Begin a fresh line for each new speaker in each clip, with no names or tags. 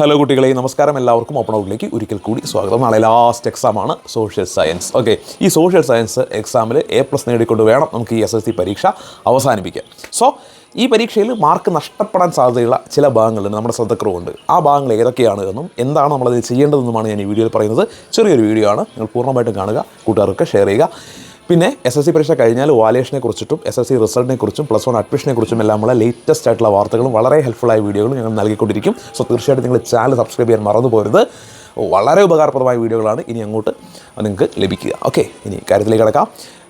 Hello കുട്ടികളെ. നമസ്കാരം. എല്ലാവർക്കും ഓപ്പൺ ഔട്ടിലേക്ക് ഒരിക്കൽ കൂടി സ്വാഗതം. നാളെ ലാസ്റ്റ് എക്സാമാണ് സോഷ്യൽ സയൻസ് ഓക്കെ ഈ സോഷ്യൽ സയൻസ് എക്സാമിൽ എ പ്ലസ് നേടിക്കൊണ്ട് വേണം നമുക്ക് ഈ എസ് എസ് സി പരീക്ഷ അവസാനിപ്പിക്കാൻ. സോ ഈ പരീക്ഷയിൽ മാർക്ക് നഷ്ടപ്പെടാൻ സാധ്യതയുള്ള ചില ഭാഗങ്ങളുണ്ട്. നമ്മുടെ ശ്രദ്ധക്കുറവുണ്ട്. ആ ഭാഗങ്ങൾ ഏതൊക്കെയാണ് എന്നും എന്താണ് നമ്മളത് ചെയ്യേണ്ടതെന്നുമാണ് ഞാൻ ഈ വീഡിയോയിൽ പറയുന്നത്. ചെറിയൊരു വീഡിയോ ആണ്. നിങ്ങൾ പൂർണമായിട്ടും കാണുക. കൂട്ടുകാർക്ക് ഷെയർ ചെയ്യുക. പിന്നെ എസ് എസ് സി പരീക്ഷ കഴിഞ്ഞാൽ വാലേഷനെ കുറിച്ചിട്ടും എസ് എസ് സി റിസൾട്ടിനെ കുറിച്ചും പ്ലസ് വൺ അഡ്മിഷനെ കുറിച്ചും എല്ലാം ഉള്ള ലേറ്റസ്റ്റ് ആയിട്ടുള്ള വാർത്തകളും വളരെ ഹെൽപ്ഫുള്ളായ വീഡിയോകളും ഞങ്ങൾ നൽകിക്കൊണ്ടിരിക്കും. സോ തീർച്ചയായിട്ടും നിങ്ങൾ ചാനൽ സബ്സ്ക്രൈബ് ചെയ്യാൻ മറന്നു പോരുത്. വളരെ ഉപകാരപ്രദമായ വീഡിയോകളാണ് ഇനി അങ്ങോട്ട് നിങ്ങൾക്ക് ലഭിക്കുക. ഓക്കെ ഇനി കാര്യത്തിലേക്ക് കിടക്കാം.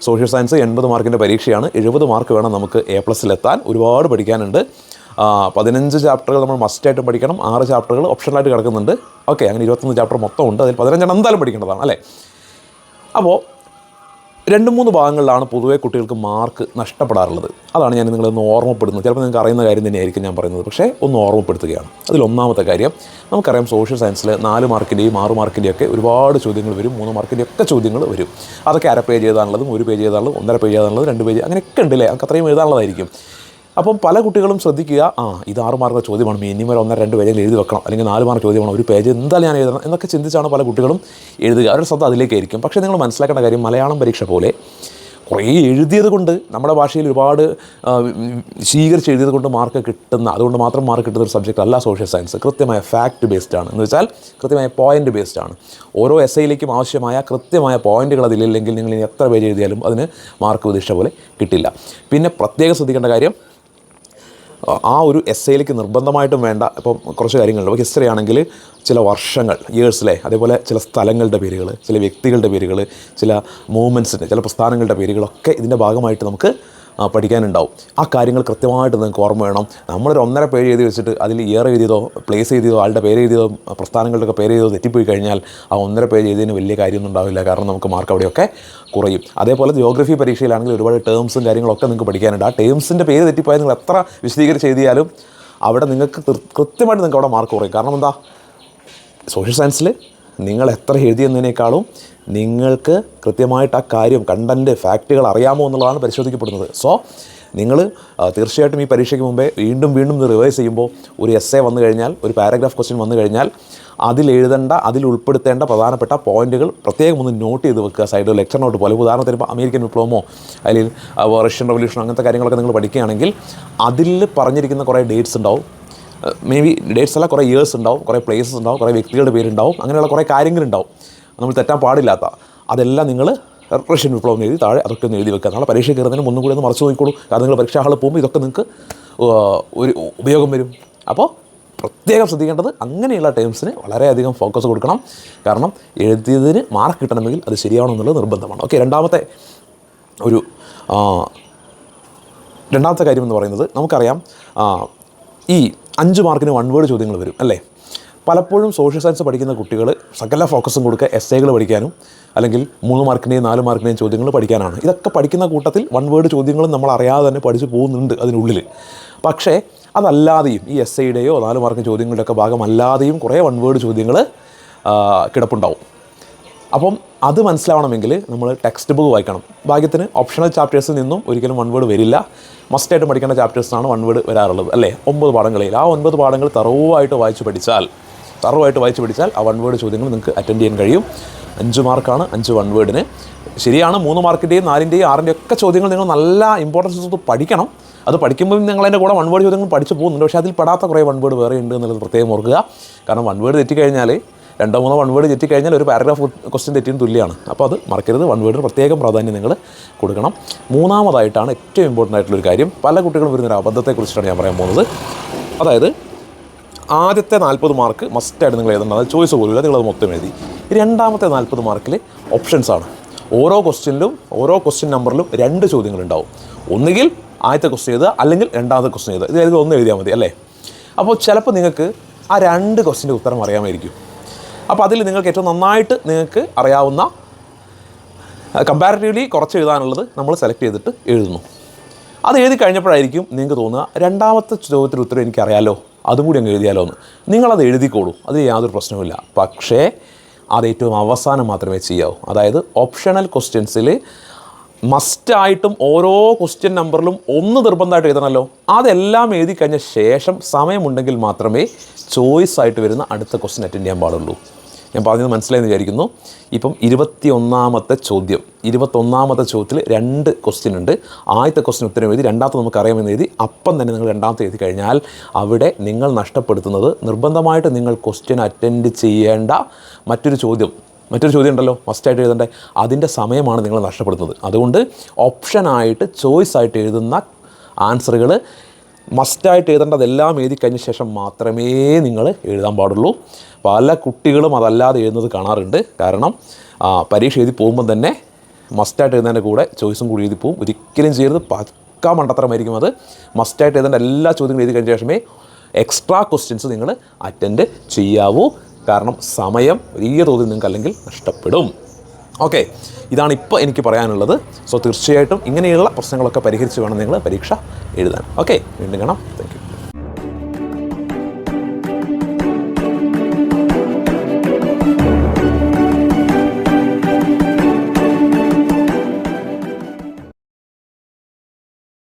സോഷ്യൽ സയൻസ് എൺപത് മാർക്കിന്റെ പരീക്ഷയാണ്. എഴുപത് മാർക്ക് വേണം നമുക്ക് എ പ്ലസ്സിലെത്താൻ ഒരുപാട് പഠിക്കാനുണ്ട്. പതിനഞ്ച് ചാപ്റ്ററുകൾ നമ്മൾ മസ്റ്റായിട്ടും പഠിക്കണം. ആറ് ചാപ്റ്ററുകൾ ഓപ്ഷണലായിട്ട് കിടക്കുന്നുണ്ട്. ഓക്കെ അങ്ങനെ ഇരുപത്തൊന്ന് ചാപ്റ്റർ മൊത്തം ഉണ്ട്. അതിൽ പതിനഞ്ചെണ്ണം എന്തായാലും പഠിക്കേണ്ടതാണ് അല്ലേ? അപ്പോൾ രണ്ട് മൂന്ന് ഭാഗങ്ങളിലാണ് പൊതുവെ കുട്ടികൾക്ക് മാർക്ക് നഷ്ടപ്പെടാറുള്ളത്. അതാണ് ഞാൻ നിങ്ങളൊന്ന് ഓർമ്മപ്പെടുന്നത് ചിലപ്പോൾ നിങ്ങൾക്ക് അറിയുന്ന കാര്യം തന്നെയായിരിക്കും ഞാൻ പറയുന്നത്. പക്ഷേ ഒന്ന് ഓർമ്മപ്പെടുത്തുകയാണ്. അതിൽ ഒന്നാമത്തെ കാര്യം നമുക്കറിയാം സോഷ്യൽ സയൻസിൽ നാല് മാർക്കിന്റെയും ആറ് മാർക്കിന്റെയും ഒക്കെ ഒരുപാട് ചോദ്യങ്ങൾ വരും. മൂന്ന് മാർക്കിന്റെ ഒക്കെ ചോദ്യങ്ങൾ വരും. അതൊക്കെ അര പേജ് എഴുതാനുള്ളതും ഒരു പേജ് എഴുതാനുള്ളതും ഒന്നര പേജ് എഴുതാനുള്ളതും രണ്ട് പേജ് അങ്ങനെയൊക്കെ ഉണ്ടല്ലേ? അതൊക്കെ അത്രയും എഴുതാനുള്ളതായിരിക്കും. അപ്പം പല കുട്ടികളും ശ്രദ്ധിക്കുക ആ ഇത് ആറ് മാർക്ക് ചോദ്യമാണ് മിനിമം ഒന്ന് രണ്ട് പേജെങ്കിലും എഴുതി വെക്കണം അല്ലെങ്കിൽ നാല് മാർക്ക് ചോദ്യമാണ് ഒരു പേജ് എന്തായാലും ഞാൻ എഴുതണം എന്നൊക്കെ ചിന്തിച്ചാണ് പല കുട്ടികളും എഴുതുക. അവരുടെ ശ്രദ്ധ അതിലേക്കായിരിക്കും. പക്ഷേ നിങ്ങൾ മനസ്സിലാക്കേണ്ട കാര്യം മലയാളം പരീക്ഷ പോലെ കുറേ എഴുതിയത് കൊണ്ട് നമ്മുടെ ഭാഷയിൽ ഒരുപാട് സ്വീകരിച്ച് എഴുതിയത് കൊണ്ട് മാർക്ക് കിട്ടുന്ന അതുകൊണ്ട് മാത്രം മാർക്ക് കിട്ടുന്ന ഒരു സബ്ജക്റ്റ് അല്ല സോഷ്യൽ സയൻസ് കൃത്യമായ ഫാക്റ്റ് ബേസ്ഡ് ആണ്. എന്ന് വെച്ചാൽ കൃത്യമായ പോയിന്റ് ബേസ്ഡ് ആണ്. ഓരോ എസ് ഐയിലേക്കും ആവശ്യമായ കൃത്യമായ പോയിന്റുകൾ അതിലില്ലെങ്കിൽ നിങ്ങൾ എത്ര പേര് എഴുതിയാലും അതിന് മാർക്ക് പ്രതീക്ഷ പോലെ കിട്ടില്ല. പിന്നെ പ്രത്യേകം ശ്രദ്ധിക്കേണ്ട കാര്യം ആ ഒരു എസ് ഐയിലേക്ക് നിർബന്ധമായിട്ടും വേണ്ട. ഇപ്പം കുറച്ച് കാര്യങ്ങളുണ്ട്. ഇപ്പോൾ ഹിസ്റ്ററി ആണെങ്കിൽ ചില വർഷങ്ങൾ ഇയേഴ്സിലെ അതേപോലെ ചില സ്ഥലങ്ങളുടെ പേരുകൾ ചില വ്യക്തികളുടെ പേരുകൾ ചില മൂവ്മെന്റ്സിന്റെ ചില പ്രസ്ഥാനങ്ങളുടെ പേരുകളൊക്കെ ഇതിന്റെ ഭാഗമായിട്ട് നമുക്ക് പഠിക്കാനുണ്ടാവും. ആ കാര്യങ്ങൾ കൃത്യമായിട്ട് നിങ്ങൾക്ക് ഓർമ്മ വേണം. നമ്മളൊരു ഒന്നര പേര് എഴുതി വെച്ചിട്ട് അതിൽ ഇയർ എഴുതിയതോ പ്ലേസ് എഴുതിയതോ ആളുടെ പേര് എഴുതിയതോ പ്രസ്ഥാനങ്ങളുടെയൊക്കെ പേര് എഴുതിയതോ തെറ്റിപ്പോയി കഴിഞ്ഞാൽ ആ ഒന്നര പേജ് എഴുതിയതിന് വലിയ കാര്യമൊന്നും ഉണ്ടാവില്ല. കാരണം നമുക്ക് മാർക്ക് അവിടെയൊക്കെ കുറയും. അതേപോലെ ജോഗ്രഫി പരീക്ഷയിലാണെങ്കിൽ ഒരുപാട് ടേംസും കാര്യങ്ങളൊക്കെ നിങ്ങൾക്ക് പഠിക്കാനുണ്ട്. ആ ടേംസിന്റെ പേര് തെറ്റിപ്പോയാൽ നിങ്ങൾ എത്ര വിശദീകരിച്ച് എഴുതിയാലും അവിടെ നിങ്ങൾക്ക് കൃത്യമായിട്ട് നിങ്ങൾക്ക് അവിടെ മാർക്ക് കുറയും. കാരണം എന്താ? സോഷ്യൽ സയൻസിൽ നിങ്ങൾ എത്ര എഴുതിയെന്നതിനേക്കാളും നിങ്ങൾക്ക് കൃത്യമായിട്ട് ആ കാര്യം കണ്ടന്റ് ഫാക്റ്റുകൾ അറിയാമോ എന്നുള്ളതാണ് പരിശോധിക്കപ്പെടുന്നത്. സോ നിങ്ങൾ തീർച്ചയായിട്ടും ഈ പരീക്ഷയ്ക്ക് മുമ്പേ വീണ്ടും വീണ്ടും റിവൈസ് ചെയ്യുമ്പോൾ ഒരു എസ് എ വന്നു കഴിഞ്ഞാൽ ഒരു പാരഗ്രാഫ് ക്വസ്റ്റ്യൻ വന്നു കഴിഞ്ഞാൽ അതിൽ എഴുതേണ്ട അതിൽ ഉൾപ്പെടുത്തേണ്ട പ്രധാനപ്പെട്ട പോയിന്റുകൾ പ്രത്യേകം ഒന്ന് നോട്ട് ചെയ്ത് വെക്കുക. സൈഡ് ലെക്ചർ നോട്ട് പോലെ. ഉദാഹരണത്തിന് ഇപ്പോൾ അമേരിക്കൻ വിപ്ലവമോ അല്ലെങ്കിൽ റഷ്യൻ റവല്യൂഷനോ അങ്ങനത്തെ കാര്യങ്ങളൊക്കെ നിങ്ങൾ പഠിക്കുകയാണെങ്കിൽ അതിൽ പറഞ്ഞിരിക്കുന്ന കുറേ ഡേറ്റ്സ് ഉണ്ടാവും. മേ ബി ഡേറ്റ്സ് അല്ല കുറേ ഇയേഴ്സ് ഉണ്ടാവും കുറേ പ്ലേസസ് ഉണ്ടാവും കുറേ വ്യക്തികളുടെ പേരുണ്ടാവും അങ്ങനെയുള്ള കുറേ കാര്യങ്ങളുണ്ടാവും. നമ്മൾ തെറ്റാൻ പാടില്ലാത്ത അതെല്ലാം നിങ്ങൾ റഷ്യൻ വിപ്ലവം എഴുതി താഴെ അതൊക്കെ ഒന്ന് എഴുതി വെക്കുക. നാളെ പരീക്ഷ കയറുന്നതിന് മുന്നും കൂടി ഒന്ന് മറച്ചു നോക്കിക്കോളൂ. കാരണം നിങ്ങൾ പരീക്ഷാ ഹാളിൽ പോകുമ്പോൾ ഇതൊക്കെ നിങ്ങൾക്ക് ഒരു ഉപയോഗം വരും. അപ്പോൾ പ്രത്യേകം ശ്രദ്ധിക്കേണ്ടത് അങ്ങനെയുള്ള ടേംസിന് വളരെയധികം ഫോക്കസ് കൊടുക്കണം. കാരണം എഴുതിയതിന് മാർക്ക് കിട്ടണമെങ്കിൽ അത് ശരിയാവണമെന്നുള്ളത് നിർബന്ധമാണ്. ഓക്കെ രണ്ടാമത്തെ ഒരു രണ്ടാമത്തെ കാര്യം എന്ന് പറയുന്നത് നമുക്കറിയാം ഈ അഞ്ച് മാർക്കിന് വൺ വേർഡ് ചോദ്യങ്ങൾ വരും അല്ലേ? പലപ്പോഴും സോഷ്യൽ സയൻസ് പഠിക്കുന്ന കുട്ടികൾ സകല ഫോക്കസും കൊടുക്കുക എസ് എകൾ പഠിക്കാനും അല്ലെങ്കിൽ മൂന്ന് മാർക്കിന്റെയും നാല് മാർക്കിന്റെയും ചോദ്യങ്ങൾ പഠിക്കാനാണ്. ഇതൊക്കെ പഠിക്കുന്ന കൂട്ടത്തിൽ വൺ വേർഡ് ചോദ്യങ്ങളും നമ്മൾ അറിയാതെ തന്നെ പഠിച്ചു പോകുന്നുണ്ട് അതിനുള്ളിൽ പക്ഷേ അതല്ലാതെയും ഈ എസ് ഐയുടെയോ നാല് മാർക്ക് ചോദ്യങ്ങളുടെയൊക്കെ ഭാഗമല്ലാതെയും കുറേ വൺ വേർഡ് ചോദ്യങ്ങൾ കിടപ്പുണ്ടാവും. അപ്പം അത് മനസ്സിലാവണമെങ്കിൽ നമ്മൾ ടെക്സ്റ്റ് ബുക്ക് വായിക്കണം. ഭാഗ്യത്തിന് ഓപ്ഷണൽ ചാപ്റ്റേഴ്സിൽ നിന്നും ഒരിക്കലും വൺ വേർഡ് വരില്ല. മസ്റ്റായിട്ട് പഠിക്കേണ്ട ചാപ്റ്റേഴ്സാണ് വൺ വേർഡ് വരാറുള്ളത് അല്ലേ? ഒമ്പത് പാഠങ്ങളിൽ. ആ ഒൻപത് പാഠങ്ങൾ തറവായിട്ട് വായിച്ച് പഠിച്ചാൽ തറവായിട്ട് വായിച്ച് പഠിച്ചാൽ ആ വൺ വേർഡ് ചോദ്യങ്ങൾ നിങ്ങൾക്ക് അറ്റൻഡ് ചെയ്യാൻ കഴിയും. അഞ്ച് മാർക്കാണ് അഞ്ച് വൺ വേർഡിന് ശരിയാണ് മൂന്ന് മാർക്കിന്റെയും നാലിന്റെയും ആറിന്റെയും ഒക്കെ ചോദ്യങ്ങൾ നിങ്ങൾ നല്ല ഇമ്പോർട്ടൻസ് കൊടുത്ത് പഠിക്കണം. അത് പഠിക്കുമ്പോൾ നിങ്ങൾ അതിന്റെ കൂടെ വൺ വേർഡ് ചോദ്യങ്ങൾ പഠിച്ചു പോകുന്നുണ്ട്. പക്ഷേ അതിൽ പെടാത്ത കുറേ വൺ വേർഡ് വേറെ ഉണ്ട് എന്നുള്ളത് പ്രത്യേകം ഓർക്കുക. കാരണം വൺ വേർഡ് തെറ്റിക്കഴിഞ്ഞാൽ രണ്ടോ മൂന്നോ വൺ വേർഡ് തെറ്റിക്കഴിഞ്ഞാൽ ഒരു പാരഗ്രാഫ് ക്വസ്റ്റ്യൻ തെറ്റിയും തുല്യമാണ്. അപ്പോൾ അത് മറക്കരുത്. വൺ വേർഡിന് പ്രത്യേകം പ്രാധാന്യം നിങ്ങൾ കൊടുക്കണം. മൂന്നാമതായിട്ടാണ് ഏറ്റവും ഇമ്പോർട്ടന്റ് ആയിട്ടുള്ളൊരു കാര്യം. പല കുട്ടികളും വരുന്നൊരു അബദ്ധത്തെക്കുറിച്ചിട്ടാണ് ഞാൻ പറയാൻ പോകുന്നത്. അതായത് ആദ്യത്തെ നാൽപ്പത് മാർക്ക് മസ്റ്റായിട്ട് നിങ്ങൾ എഴുതണം അത് ചോയ്സ് പോലും നിങ്ങളത് മൊത്തം എഴുതി. രണ്ടാമത്തെ നാൽപ്പത് മാർക്കിൽ ആണ്. ഓരോ ക്വസ്റ്റ്യനിലും ഓരോ ക്വസ്റ്റ്യൻ നമ്പറിലും രണ്ട് ചോദ്യങ്ങളുണ്ടാവും ഒന്നുകിൽ ആദ്യത്തെ ക്വസ്റ്റ്യൻ എഴുതുക അല്ലെങ്കിൽ രണ്ടാമത്തെ ക്വസ്റ്റ്യൻ എഴുതുക. ഇതിൽ ഒന്ന് എഴുതിയാൽ മതി അല്ലേ? അപ്പോൾ ചിലപ്പോൾ നിങ്ങൾക്ക് ആ രണ്ട് ക്വസ്റ്റിന്റെ ഉത്തരം അറിയാമായിരിക്കും. അപ്പോൾ അതിൽ നിങ്ങൾക്ക് ഏറ്റവും നന്നായിട്ട് നിങ്ങൾക്ക് അറിയാവുന്ന കമ്പാരിറ്റീവ്ലി കുറച്ച് എഴുതാനുള്ളത് നമ്മൾ സെലക്ട് ചെയ്തിട്ട് എഴുതുന്നു. അത് എഴുതി കഴിഞ്ഞപ്പോഴായിരിക്കും നിങ്ങൾക്ക് തോന്നുക രണ്ടാമത്തെ ചോദ്യത്തിന് ഉത്തരം എനിക്കറിയാലോ അതും കൂടി അങ്ങ് എഴുതിയാലോ എന്ന്. നിങ്ങളത് എഴുതിക്കോളൂ അതിൽ യാതൊരു പ്രശ്നവുമില്ല പക്ഷേ അത് ഏറ്റവും അവസാനം മാത്രമേ ചെയ്യാവൂ. അതായത് ഓപ്ഷണൽ ക്വസ്റ്റ്യൻസിൽ മസ്റ്റായിട്ടും ഓരോ ക്വസ്റ്റ്യൻ നമ്പറിലും ഒന്ന് നിർബന്ധമായിട്ട് എഴുതണമല്ലോ. അതെല്ലാം എഴുതി കഴിഞ്ഞ ശേഷം സമയമുണ്ടെങ്കിൽ മാത്രമേ ചോയ്സ് ആയിട്ട് വരുന്ന അടുത്ത ക്വസ്റ്റ്യൻ അറ്റൻഡ് ചെയ്യാൻ പാടുള്ളൂ. ഞാൻ പറഞ്ഞത് മനസ്സിലായെന്ന് വിചാരിക്കുന്നു. ഇപ്പം ഇരുപത്തി ഒന്നാമത്തെ ചോദ്യം. ഇരുപത്തൊന്നാമത്തെ ചോദ്യത്തിൽ രണ്ട് ക്വസ്റ്റ്യൻ ഉണ്ട്. ആദ്യത്തെ ക്വസ്റ്റ്യൻ ഉത്തരം എഴുതി രണ്ടാമത്തെ നമുക്ക് അറിയാമെന്ന് എഴുതി. അപ്പം തന്നെ നിങ്ങൾ രണ്ടാമത്തെ എഴുതി കഴിഞ്ഞാൽ അവിടെ നിങ്ങൾ നഷ്ടപ്പെടുത്തുന്നത് നിർബന്ധമായിട്ട് നിങ്ങൾ ക്വസ്റ്റ്യൻ അറ്റൻഡ് ചെയ്യേണ്ട മറ്റൊരു ചോദ്യം. മറ്റൊരു ചോദ്യം ഉണ്ടല്ലോ മസ്റ്റായിട്ട് എഴുതേണ്ടത് അതിന്റെ സമയമാണ് നിങ്ങൾ നഷ്ടപ്പെടുത്തുന്നത്. അതുകൊണ്ട് ഓപ്ഷനായിട്ട് ചോയ്സ് ആയിട്ട് എഴുതുന്ന ആൻസറുകൾ മസ്റ്റായിട്ട് എഴുതേണ്ടതെല്ലാം എഴുതി കഴിഞ്ഞ ശേഷം മാത്രമേ നിങ്ങൾ എഴുതാൻ പാടുള്ളൂ. പല കുട്ടികളും അതല്ലാതെ എഴുതുന്നത് കാണാറുണ്ട്. കാരണം പരീക്ഷ എഴുതി പോകുമ്പോൾ തന്നെ മസ്റ്റായിട്ട് എഴുതുന്നതിന്റെ കൂടെ ചോയ്സും കൂടി എഴുതി പോകും. ഒരിക്കലും ചെയ്യരുത്. പക്കാ മണ്ടത്തരമായിരിക്കും അത്. മസ്റ്റായിട്ട് എഴുതേണ്ട എല്ലാ ചോദ്യങ്ങളും എഴുതി കഴിഞ്ഞ ശേഷമേ എക്സ്ട്രാ ക്വസ്റ്റ്യൻസ് നിങ്ങൾ അറ്റൻഡ് ചെയ്യാവൂ. കാരണം സമയം വലിയ തോതിൽ നിങ്ങൾക്ക് അല്ലെങ്കിൽ നഷ്ടപ്പെടും. ഓക്കെ ഇതാണ് ഇപ്പോൾ എനിക്ക് പറയാനുള്ളത്. സോ തീർച്ചയായിട്ടും ഇങ്ങനെയുള്ള പ്രശ്നങ്ങളൊക്കെ പരിഹരിച്ച് വേണം നിങ്ങൾ പരീക്ഷ എഴുതാൻ. ഓക്കെ വീണ്ടും കാണാം. താങ്ക്